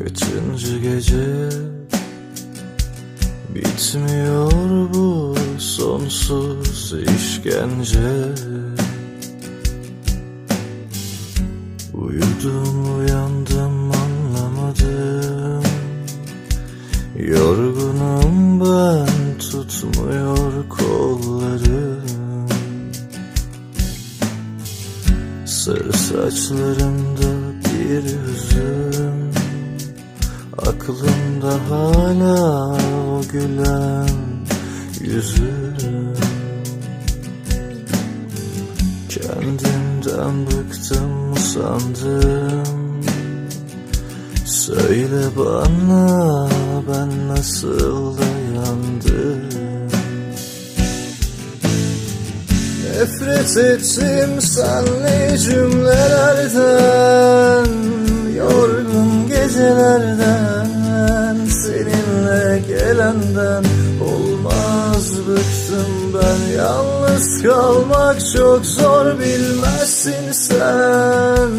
Kaçıncı gece? Bitmiyor bu sonsuz işkence. Uyudum uyandım anlamadım. Yorgunum ben tutmuyor kollarım. Sarı saçlarımda bir hüzün Aklımda hala o gülen yüzün Kendimden bıktım sandım Söyle bana ben nasıl dayandım? Nefret ettim senli cümlelerden Yorgun gecelerden Gelenden Olmaz bıktım ben. Yalnız kalmak çok zor bilmezsin sen.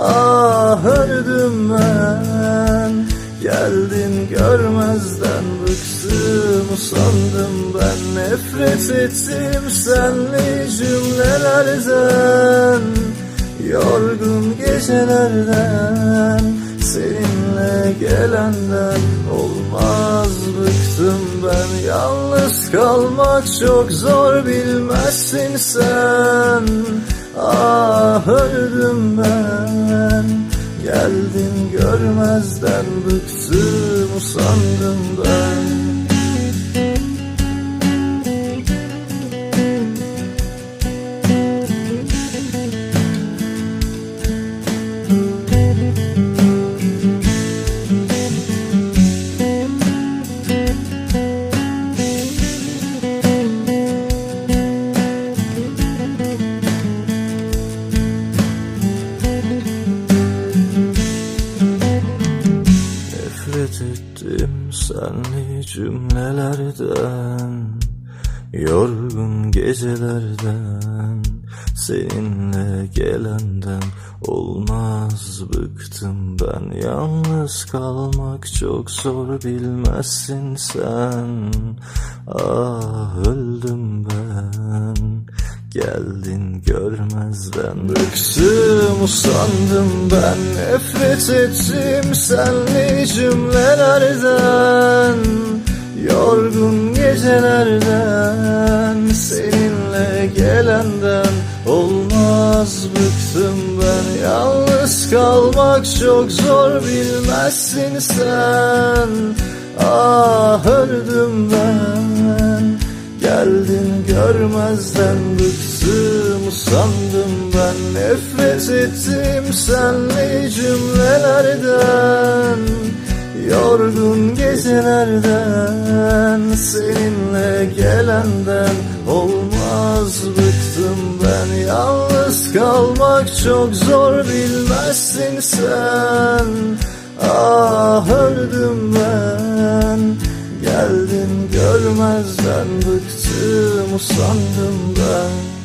Ah öldüm ben. Geldin görmezden bıktım usandım ben. Nefret ettim senli cümlelerden. Yorgun gecelerden Seninle gelenden Olmaz bıktım ben Yalnız kalmak çok zor bilmezsin sen. Ah öldüm ben. Geldin görmezden bıktım usandım ben Nefret senli cümlelerden Yorgun gecelerden. Seninle gelenden Olmaz bıktım ben. Yalnız kalmak çok zor bilmezsin sen. Ah öldüm ben Geldin görmezden Bıktım usandım ben Nefret ettim. Senli cümlelerden Yorgun gecelerden Seninle gelenden Olmaz. Bıktım ben Yalnız kalmak çok zor bilmezsin sen. Ah öldüm görmezden bıktım usandım ben. Nefret ettim senli cümlelerden. Yorgun gecelerden Seninle gelenden Olmaz bıktım ben. Yalnız kalmak çok zor bilmezsin sen. Ah öldüm ben Geldin görmezden bıktım usandım ben